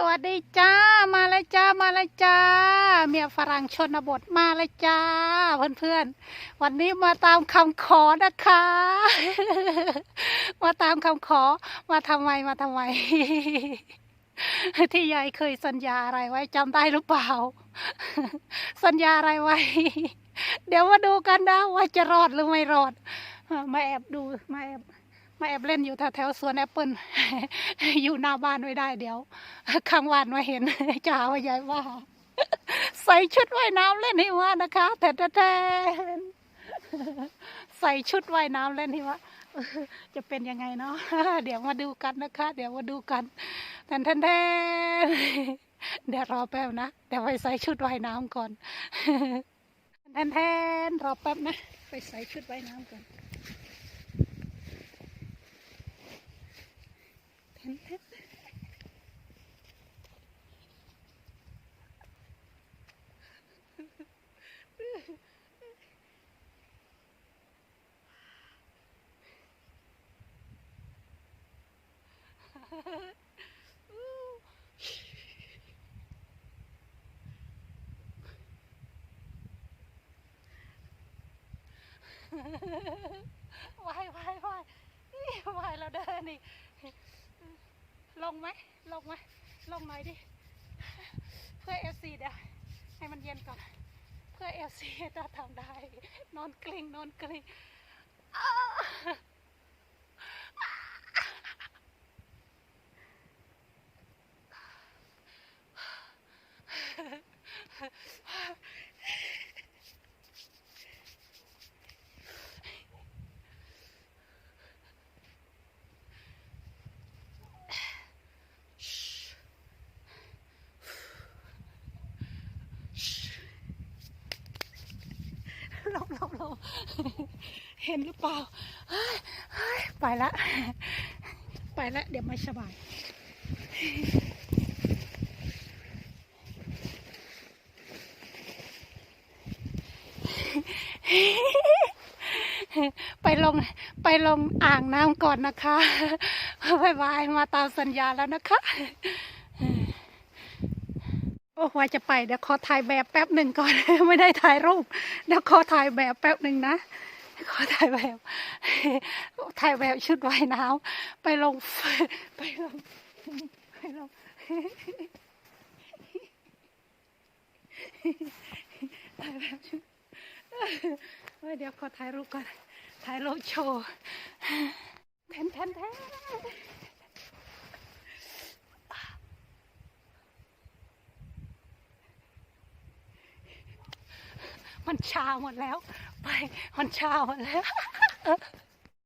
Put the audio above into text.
สวัสดีจ้า มาเลยจ้า มาเลยจ้า เมียฝรั่งชนบทมาเลยจ้า เพื่อนๆ วันนี้มาตามคำขอนะคะ มาตามคำขอ มาทำไม มาทำไม ที่ยายเคยสัญญาอะไรไว้จำได้หรือเปล่า สัญญาอะไรไว้ เดี๋ยวมาดูกันนะว่าจะรอดหรือไม่รอด มาแอบดู มาแอบ มาแอบเล่นอยู่แถวแถวๆสวนแอปเปิลอยู่หน้าบ้านไม่ได้เดี๋ยวข้างบ้านมาเห็นจะหาว่ายายว่า ใส่ชุดว่ายน้ำเล่นหิมะนะคะแต่แต่ใส่ชุดว่ายน้ำเล่นหิมะจะเป็นยังไงเนาะเดี๋ยวมาดูกันนะคะ เดี๋ยวมาดูกันแทนแทนแทนเดี๋ยวรอแป๊บนะเดี๋ยวไปใส่ชุดว่ายน้ำก่อนแทนแทนรอแป๊บนะ ไปใส่ชุดว่ายน้ำก่อน แทนแทน วายวายวายนี่วายแล้วเดินนี่ลงไหมลงไหมลงหน่อยดิ เพื่อเอฟซีเดี๋ยวให้มันเย็นก่อน เพื่อเอฟซีจะทำได้ นอนกลิ้งนอนกลิ้งอ้า ลงลงลงเห็นหรือเปล่าเฮ้ยเฮ้ยไปละ ไปละ เดี๋ยวไม่สบาย ไปลงไปลงอ่างน้ำก่อนนะคะบายบายมาตามสัญญาแล้วนะคะ โอ้ว่าจะไปเดี๋ยวขอถ่ายแบบแป๊บหนึ่งก่อน ไม่ได้ถ่ายรูปเดี๋ยวขอถ่ายแบบแป๊บหนึ่งนะขอถ่ายแบบถ่ายแบบชุดว่ายน้ำไปลงไปลงไปลงถ่ายแบบชุด เดี๋ยวขอถ่ายรูปก่อน ถ่ายรูปโชว์แทนแทนแทนมันชาหมดแล้ว ไป มันชาหมดแล้ว